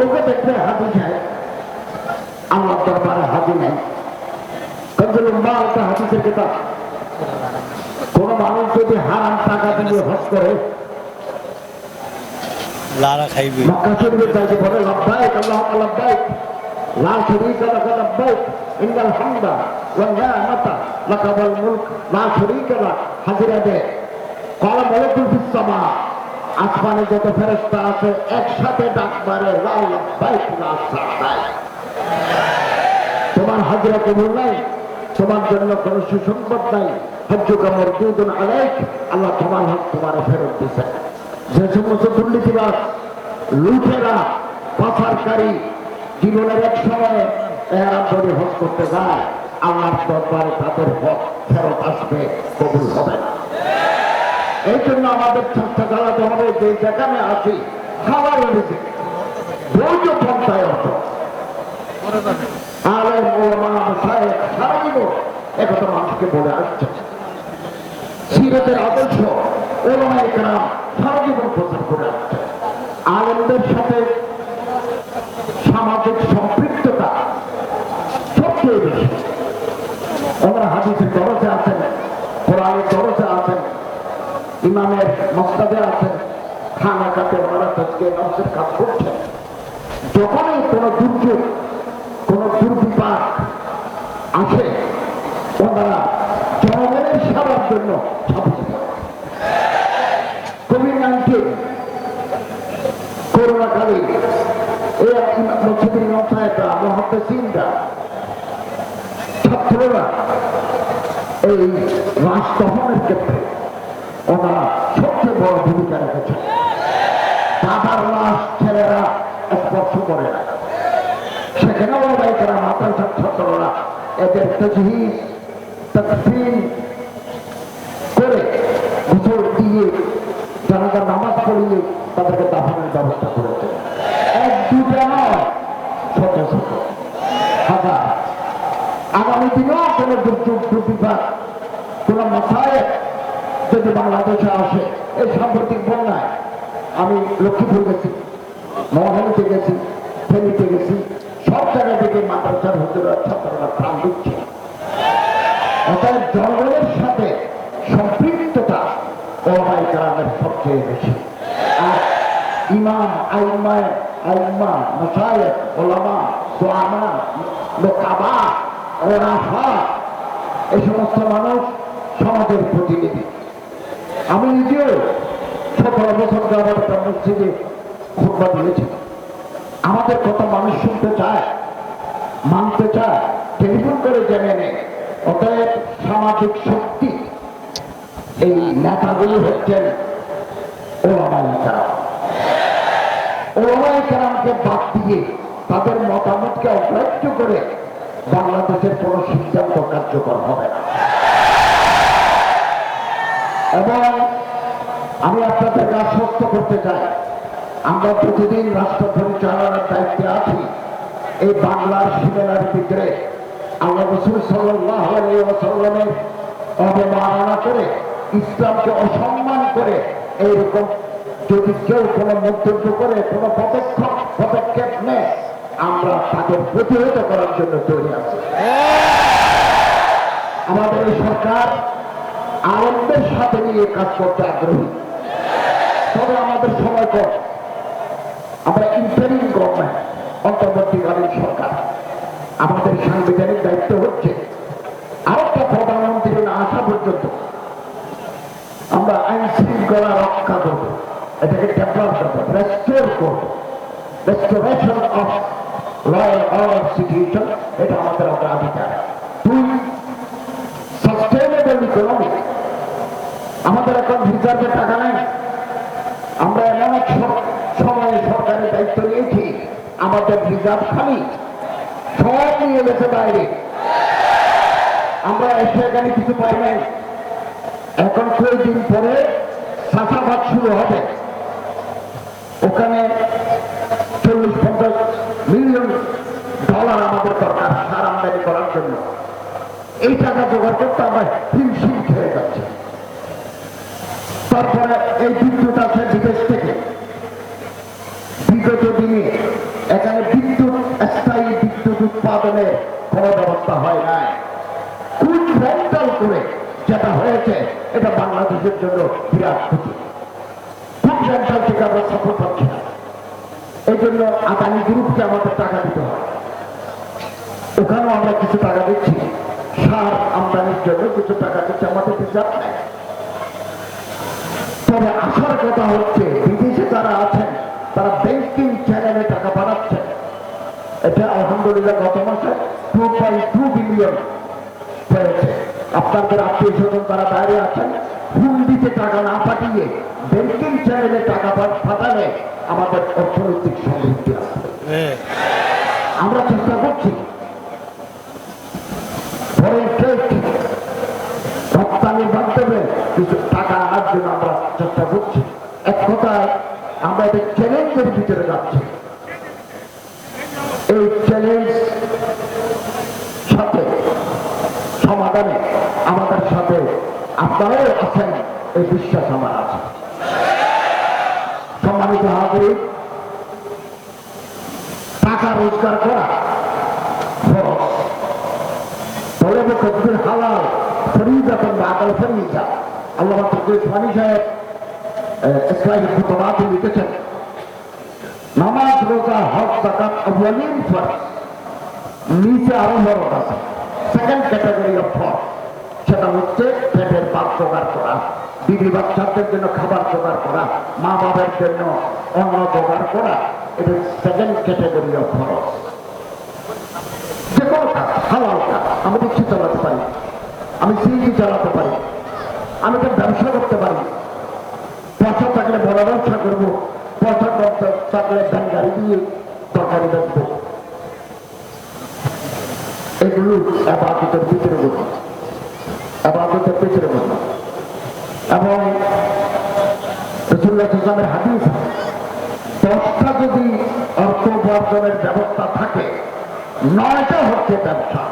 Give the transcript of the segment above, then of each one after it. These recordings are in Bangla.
লোকে দেখবে হাজি যায় আমার দরবারে হাজি নেই কিন্তু লম্বা একটা হাদিসের কিতাব কোন মানুষ যদি হারাম টাকা দিয়ে হজ করে লারা খাইবে। মক্কা শরীফে যাইতে বলে লব্বাইক আল্লাহুম্মা লব্বাইক লা শারীকা লাকা লব্বাইক ইন্নাল হামদা ওয়া নি'মাতা লাকা ওয়াল মুলক লা শারীকা লাক হাজিরা দে। আসমানে যত ফেরেশতা আছে, একসাথে ডাক মারে তোমার হাজিরা কবুল নাই, তোমার জন্য কোনো সুসংবাদ নাই। আল্লাহ তোমার তোমার ফেরত দিছে। যে সমস্ত দুর্নীতিবাদ লুটেরা, পাচারকারী জীবনের এক সময় এরা হজ করতে যায়, আল্লাহর দরবারে তাদের হক ফেরত আসবে, কবুল হবে না। এই জন্য আমাদের চেষ্টা চালাতে হবে যে যেখানে আছি খাবার একথা মানুষকে বলে আসছে। সিরতের আদর্শ ওলামা সারা জীবন প্রচার করে আসছে। আলেমদের সাথে সামাজিক সম্পৃক্ততা সবচেয়ে বেশি। ওনারা হাদিসের দরজে আছেন, কোরআনের দরজে ইমামের মস্তাদে আছেন খানা কাতে ওনারা আজকে নফসের কাজ করছেন যখনই কোনো দুর্যোগ, কোন দুর্বিপাক আসে, ওনারা জনগণের সেবার জন্য কোভিড নাইন্টিন করোনাকালে এই মসজিদের নসায়টা মহাদ্দেশিনরা, ছাত্ররা এই রাস দমনের ক্ষেত্রে ওনারা সবচেয়ে বড় ভূমিকা রেখেছে। দাদার লাশ ছেলেরা স্পর্শ করে না। সেখানে ওলাইকারা মাদ্রাসার ছাত্ররা এদের তজহিদ তকফিন করে গোসল দিয়ে জানাজার নামাজ পড়িয়ে তাদেরকে দাফনের ব্যবস্থা করেছে। এক দুটা নয় শত শত হাজার। আগামী দিনেও কোনো দুর্যোগ, দুর্বিপাক কোনো মাথায় যদি বাংলাদেশে আসে এই সাম্প্রতিক বন্যায় আমি লক্ষ্মীপুর গেছি মহানীতে গেছি, ফেনীতে গেছি, সব জায়গা থেকে মাদ্রাসার হজুরা ছাত্ররা প্রাণ দিচ্ছে। অতএব জনগণের সাথে সম্পৃক্ততা ওলামাই কালামের সবচেয়ে বেশি। আর ইমাম, আইমায়, আইমা মশায়েক ওলামা সোয়ামা লোকাবা, ওরাফা এই সমস্ত মানুষ সমাজের প্রতিনিধি। আমি নিজেও সতেরো বছর একটা মসজিদে খুববা দিয়েছিলাম। আমাদের কত মানুষ শুনতে চায়, মানতে চায়, টেলিফোন করে জেনে নেয়। অতএব সামাজিক শক্তি, এই নেতাগুলি হচ্ছেন তাদের মতামতকে অগ্রাহ্য করে বাংলাদেশের কোনো সিদ্ধান্ত কার্যকর হবে না। এবং আমি আপনাদেরকে আশ্বস্ত করতে চাই। আমরা প্রতিদিন রাষ্ট্র পরিচালনার দায়িত্বে আছি। এই বাংলার সীমানার ভিতরে আল্লাহ রসুল সাল্লামের অবমাননা করে, ইসলামকে অসম্মান করে, এইরকম যদি কেউ কোনো মন্তব্য করে, কোনো পদক্ষেপ পদক্ষেপ নেয়, আমরা তাদের প্রতিহত করার জন্য তৈরি আছি। আমাদের এই সরকার আনন্দের সাথে নিয়ে কাজ করতে আগ্রহী। তবে আমাদের সময় কম। আমরা ইন্টারিম গভর্নমেন্ট অন্তর্বর্তীকালীন সরকার। আমাদের সাংবিধানিক দায়িত্ব হচ্ছে আরেকটা প্রধানমন্ত্রী না আসা পর্যন্ত আমরা আইন শৃঙ্খলা রক্ষা করব। এটাকে ডেভেলপ করব রেস্টোর করব। Restoration of royal order situation এটা আমাদের অগ্রাধিকার দুই সাস্টেনেবল ইকোনমি আমাদের এখন রিজার্ভে টাকা নেই। আমরা এমন এক সময়ে সরকারের দায়িত্ব নিয়েছি, আমাদের রিজার্ভ খালি। সব নিয়ে গেছে বাইরে। আমরা এসে এখানে কিছু পাই নাই। এখন কয়েকদিন পরে চাষাবাদ শুরু হবে। ওখানে চল্লিশ পঞ্চাশ মিলিয়ন ডলার আমাদের দরকার সার আমদানি করার জন্য। এই টাকা জোগাড় করতে আমরা হিমশিম খেয়ে যাচ্ছি। তারপরে এই বিদ্যুৎ আছে বিদেশ থেকে। বিগত দিনে উৎপাদনের কোনো ব্যবস্থা হয় নাই। কুইক রেন্টাল করে যেটা হয়েছে, এটা বাংলাদেশের জন্য বিরাট ক্ষতি। কুইক রেন্টাল থেকে আমরা সাপোর্ট পাচ্ছি না। এই জন্য আদানি গ্রুপকে আমাদের টাকা দিতে হয়। ওখানেও আমরা কিছু টাকা দিচ্ছি। সার আমদানির জন্য কিছু টাকা দিচ্ছি। আমাদের হিসাব নেই। তবে আসার কথা হচ্ছে বিদেশে যারা আছেন তারা ব্যাংকিং চ্যানেলে টাকা পাঠাচ্ছেন এটা আলহামদুলিল্লাহ গত মাসে টু পয়েন্ট টু বিলিয়ন হয়েছে। আপনাদের আত্মীয় স্বজন তারা বাইরে আছেন দিতে টাকা না পাঠিয়ে ব্যাংকিং চ্যানেলে টাকা পাঠালে আমাদের অর্থনৈতিক সমৃদ্ধি আসবে। আমরা চেষ্টা করছি। ফরেন ট্রেড রপ্তানির মাধ্যমে করছি এক কথায়, আমরা এটা চ্যালেঞ্জের ভিতরে যাচ্ছি। এই চ্যালেঞ্জ সাথে, সমাধানে আমাদের সাথে আপনারাও আছেন, এই বিশ্বাস আমার আছে। সম্মানিত হাজির, টাকা রোজগার করা, খরচ। তবে হালাল শরীর যখন বাগাল শরীর আল্লাহ সাহেব ইসলামী খুতবাত লিখেছেন নামাজ, রোজা, হজ জাকাত আউয়ালিন ফরজ। নিচে আরও ফরজ সেকেন্ড ক্যাটাগরি অফ ফরজ সেটা হচ্ছে পেটের পাক জোগাড় করা, বিবি বাচ্চাদের জন্য খাবার জোগাড় করা মা বাবার জন্য অন্ন জোগাড় করা, এটা সেকেন্ড ক্যাটাগরি অফ ফরজ যে কোনো কাজ, হালাল কাজ, আমি রিক্সা চালাতে পারি, আমি সিএনজি চালাতে পারি, আমি একটা ব্যবসা করতে পারি পয়সা থাকলে বড় ব্যবসা করব পয়সা থাকলে গাড়ি দিয়ে তরকারি বেচবো। এগুলো আবাদতের ভিতরে বলব আবাদতের ভিতরে বলব এবং রসুল্লাহ দশটা যদি অর্থ উপার্জনের ব্যবস্থা থাকে, নয়টা হচ্ছে ব্যবসা।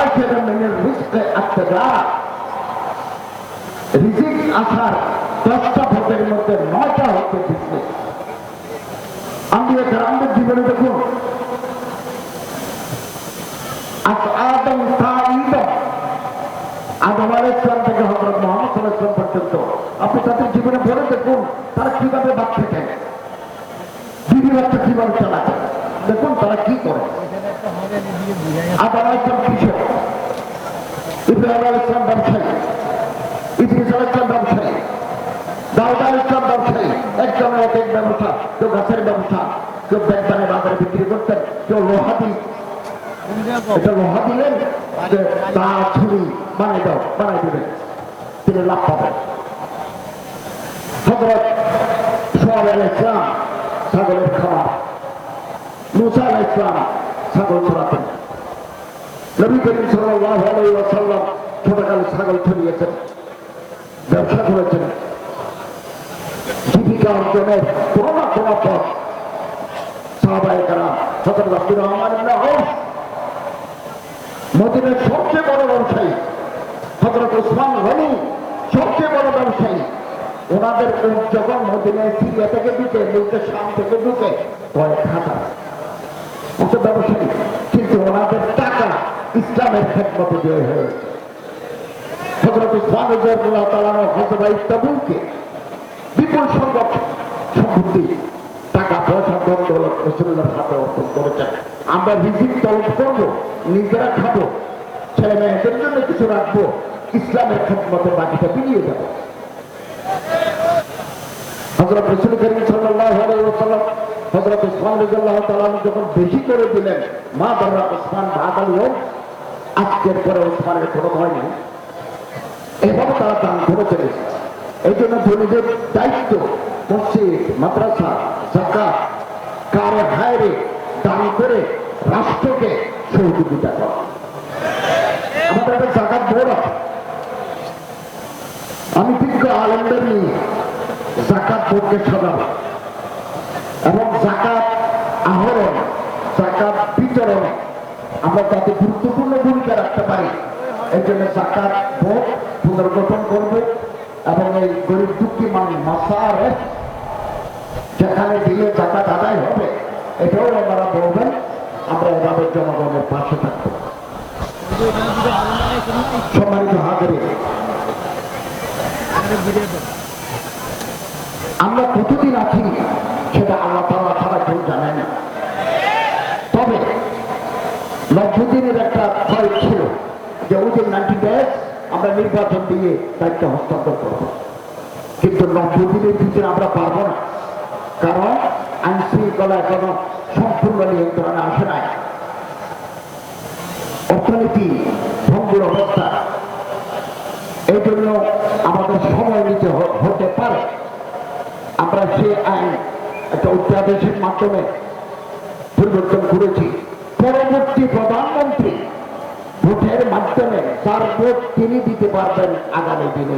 আশিরা মিনের রিজকে আত্তজা রিজিক আসার দশটা ভোটের মধ্যে নয়টা হচ্ছে বিজনেস আমি গ্রামের জীবনে দেখুন। আদম আদম আপনি তাদের জীবনে পড়ে দেখুন, তারা কীভাবে বাচ্চা খায় বিবি বাচ্চা কীভাবে চালায়। দেখুন তারা কি করে। আদম আলাইহিস ইসলাম কৃষক ইব্রাহিম আলাইহিস ইসলাম ব্যবসায়ী ইদ্রিস আলাইহিস ইসলাম ব্যবসায়ী আলাইহিস ইসলাম ব্যবসায়ী একজনের এক এক ব্যবসা, কেউ গাছের ব্যবসা, কেউ ব্যাগ বানিয়ে বাজারে বিক্রি করতেন, কেউ লোহা দিলেন, যে তা ছুরি বানাই দাও, বানাই তিনি লাভ পাবেন। হজরত সোহাব আল ইসলাম ছাগলের মুসা আল ইসলাম ছাগল চড়াতেন নবী করিম ওয়াসাল্লাম ছোটকালে ছাগল ছড়িয়েছেন, ব্যবসা করেছেন। জীবিকা অর্জনের কোনো না কোনো পথ ব্যবসায়ী ওনাদের যখন মদিনায় সিরিয়া থেকে ঢুকে, মুলকে শাম থেকে ঢুকে, কয়েক হাজার। ওটা ব্যবসায়ী, কিন্তু ওনাদের টাকা ইসলামের খেদমতে দেওয়া হয়েছে হজরত উসমান রহমাল্লাহ তালানো হজরত ইস্তাবুলকে বিপুল সংখ্যক সম্পত্তি টাকা পয়সা দৌলত রসুল্লাহর হাতে অর্পণ করেছেন আমরা রিজিক তলব করব, নিজেরা খাব, ছেলে মেয়েদের জন্য কিছু রাখব, ইসলামের খেদমতে বাকিটা বিলিয়ে যাব হজরত রসুল করিম আলাইহি হজরত তাআলা যখন বেশি করে দিলেন, মা বাবা উসমান ভাগাল হোক আজকের পরে উসমানের কোনো ভয় নেই। এভাবে তারা দান করে চলেছে। এই জন্য ধনীদের দায়িত্ব মসজিদ, মাদ্রাসা সরকার কারও হায়রে দান করে রাষ্ট্রকে সহযোগিতা করা। আমাদের একটা আমি বিজ্ঞ আলমদের নিয়ে জাকাত বোর্ডকে সাজাবো। এবং জাকাত আহরণ জাকাত বিতরণে আমরা যাতে গুরুত্বপূর্ণ ভূমিকা রাখতে পারি। এই জন্য জাকাত বোর্ড পুনর্গঠন করবে। এবং এই গরিব দুঃখী মানুষ মাসারে যেখানে দিলে জাকাত আদায় হবে, এটাও ওনারা বলবেন, আমরা এভাবে জনগণের পাশে থাকব। আমরা কতদিন আছি সেটা আল্লাহ তালা ছাড়া কেউ জানে না। তবে নব্বই দিনের একটা ভয় ছিল যে উইদিন নাইনটি ডেজ আমরা নির্বাচন দিয়ে দায়িত্ব হস্তান্তর করব। কিন্তু নব্বই দিনের ভিতরে আমরা পারব না। কারণ আইন শৃঙ্খলা এখনও সম্পূর্ণ নিয়ন্ত্রণে আসে নাই। অর্থনীতি ভঙ্গুর অবস্থা। এই জন্য আমাদের সময় নিতে হতে পারে। আমরা সে আইন একটা অধ্যাদেশের মাধ্যমে পরিবর্তন করেছি। পরবর্তী প্রধানমন্ত্রী ভোটের মাধ্যমে তার ভোট তিনি দিতে পারবেন আগামী দিনে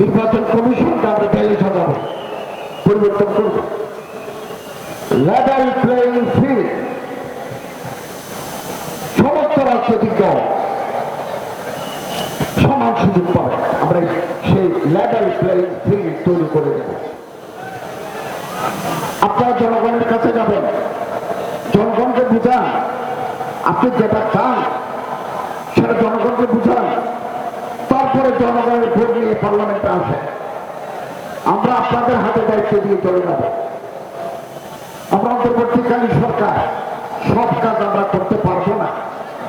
নির্বাচন কমিশনকে আমরা ঢেলে সাজাবো পরিবর্তন করব। লেভেল প্লেইং ফিল্ড, সমস্ত রাজনৈতিক দল সমান সুযোগ পাবে। আমরা সেই লেভেল প্লেইং ফিল্ড তৈরি করে দেব। আপনারা জনগণের কাছে যাবেন। জনগণকে বুঝান। আপনি যেটা চান, সেটা জনগণকে বুঝান। তারপরে জনগণের ভোট নিয়ে পার্লামেন্টে আসে আমরা আপনাদের হাতে দায়িত্ব দিয়ে চলে যাব। আমরা অন্তর্বর্তীকালীন সরকার, সব কাজ আমরা করতে পারব না।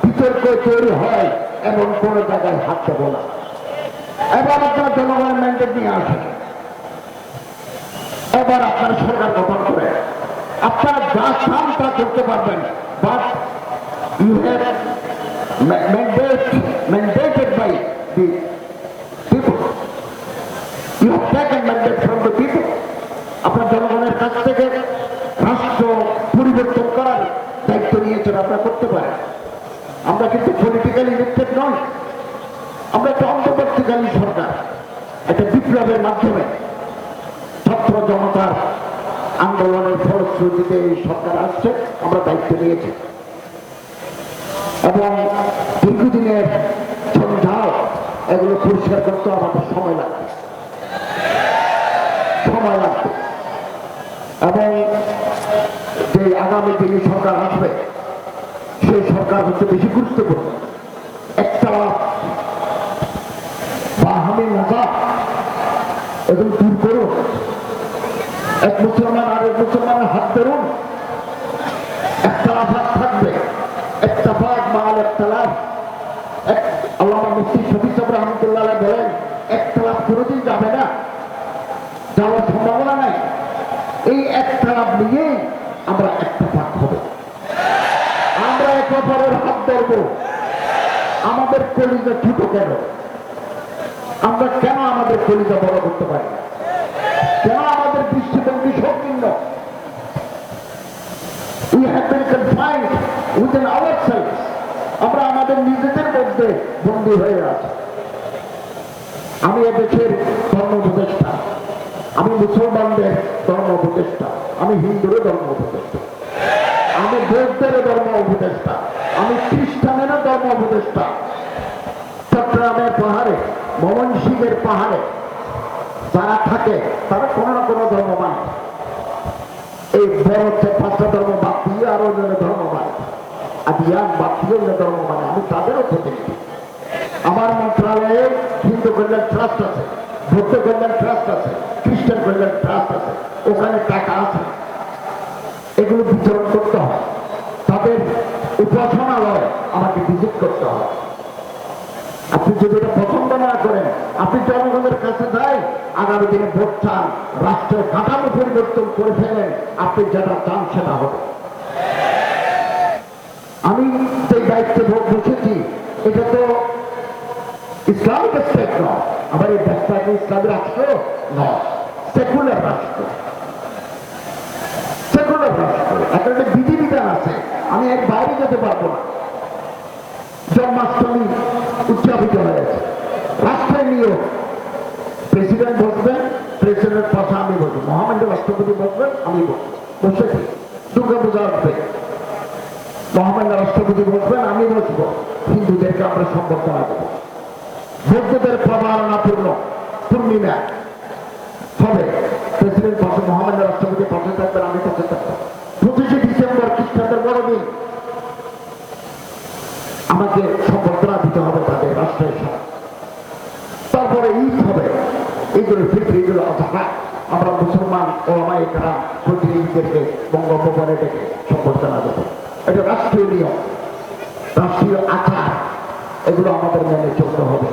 বিতর্ক তৈরি হয়, এমন কোনো জায়গায় হাত দেবো না। এবার আপনার জনগণের ম্যান্ডেট নিয়ে আসেন। এবার আপনার সরকার গঠন করে আপনারা যা চান তা করতে পারবেন। But you have mandate mandated by the people you have taken mandate from the people আপনার জনগণের কাছ থেকে রাষ্ট্র পরিবর্তন করার দায়িত্ব নিয়েছেন আপনারা করতে পারেন। আমরা কিন্তু পলিটিক্যাল ইলেক্টেড নয় আমরা একটা অন্তর্বর্তীকালীন সরকার, একটা বিপ্লবের মাধ্যমে। ছাত্র জনতার আন্দোলনের ফলশ্রুতিতে এই সরকার আসছে, আমরা দায়িত্ব নিয়েছি। এবং দীর্ঘদিনের সন্ধ্যাও এগুলো পরিষ্কার করতে আমাদের সময় লাগবে। সময় লাগবে। এবং যে আগামী দিনে সরকার আসবে, সেই সরকার হচ্ছে বেশি গুরুত্বপূর্ণ। একটা বাহামি নাজা করুন এক মুসলমান আর এক মুসলমানের হাত ধরুন। একটা আঘাত থাকবে, একটা এক আল্লাহ মুফতি রহমতুল্লাহ বলেন কোনোদিন যাবে না। যাওয়ার সম্ভাবনা নাই। এই একটা লাভ নিয়ে আমরা একটা হব। আমরা এক অপরের হাত ধরবো। আমাদের কলিজা ছোট কেন? আমরা কেন আমাদের কলিজা বড় করতে পারি না? আমাদের দৃষ্টিভঙ্গি সংকীর্ণ we have been confined within ourselves আমরা আমাদের মধ্যে বন্দী হয়ে আছি। আমি এদেশের ধর্ম উপদেষ্টা আমি মুসলমানদের ধর্ম উপদেষ্টা আমি হিন্দুরও ধর্ম উপদেষ্টা আমি বৌদ্ধের ধর্ম উপদেষ্টা আমি খ্রিস্টানেরও ধর্ম উপদেষ্টা চট্টগ্রামের পাহাড়ে, ময়মনসিংহের পাহাড়ে যারা থাকে, তারা কোনো না কোনো ধর্ম মানে এই বড় হচ্ছে পাঁচটা ধর্ম বাদ দিয়ে আরও অন্য ধর্ম মানে আর ইয়ান বাদ দিয়ে অন্য ধর্ম মানে আমি তাদেরও প্রতিনিধি আমার মন্ত্রণালয়ে হিন্দু কল্যাণ ট্রাস্ট আছে, বৌদ্ধ কল্যাণ ট্রাস্ট আছে, খ্রিস্টান কল্যাণ ট্রাস্ট আছে, ওখানে টাকা আছে। এগুলো বিতরণ করতে হয়। তাদের উপাসনালয় আমাকে ভিজিট করতে হয়। আপনি যদি এটা না করেন আপনি জনগণের কাছে যাই, আগামী দিনে ভোট চান, রাষ্ট্রের কাঠামো পরিবর্তন করে ফেলেন, আপনি যেটা চান সেটা হবে। আমি যে দায়িত্বে ভোট বসেছি, এটা তো ইসলামিক স্টেট নয়, আবার এই দেশটাকে ইসলামী রাষ্ট্র নয়, সেকুলার রাষ্ট্র। সেকুলার রাষ্ট্র, একটা বিধিবিধান আছে, আমি এর বাইরে যেতে পারব না। জন্মাষ্টমী উদযাপিত হয়েছে। রাষ্ট্রের নিয়োগ প্রেসিডেন্ট বসবেন, প্রেসিডেন্ট পাশে আমি বসবো মহামান্য রাষ্ট্রপতি বসবেন, আমি বসবো বসেছি দুর্গা পূজা আসবে মহামান্য রাষ্ট্রপতি বসবেন, আমি বসবো। হিন্দুদেরকে আমরা সম্বর্ধনা দেবো। প্রবারণাপূর্ণ পূর্ণিমা। হবে। প্রেসিডেন্ট প্রেসিডেন্ট পাশে মোহাম্মদ রাষ্ট্রপতি পাশে থাকবেন আমি পাশে থাকব পঁচিশে ডিসেম্বর খ্রিস্টানদের বড়দিন আমাকে সম্বর্ধনা দিতে হবে তাদের রাষ্ট্রের সাথে তারপরে ঈদ হবে ঈদুল ফিত্র ঈদুল আজহা আমরা মুসলমান ও আমায় কারা প্রতিনিধিদেরকে বঙ্গভবনে ডেকে সম্বর্ধনা দেবো। এটা রাষ্ট্রীয় নিয়ম, রাষ্ট্রীয় আচার, এগুলো আমাদের মেনে চলতে হবে।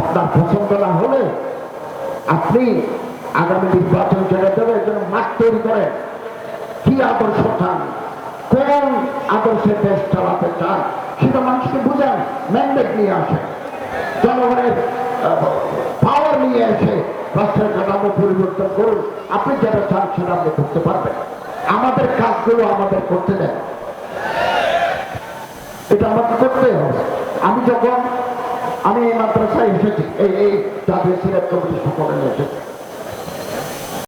আপনার পছন্দ না হলে আপনি আগামী নির্বাচন যেটা দেবে যেন মাঠ তৈরি করেন কি আদর্শ চান, কোন আদর্শে দেশ চালাতে চান, সেটা মানুষকে বুঝান, ম্যান্ডেট নিয়ে আসেন, জনগণের পাওয়ার নিয়ে এসে রাষ্ট্রের কাঠামো পরিবর্তন করুন। আপনি যারা চান সেটা আপনি করতে পারবেন। আমাদের কাজগুলো আমাদের করতে দেন। এটা আমাকে করতে হবে। আমি যখন আমি এই মাদ্রাসায় এসেছি, এই এই জাতীয় সিলেক্ট কমিটি সকলে এসেছি।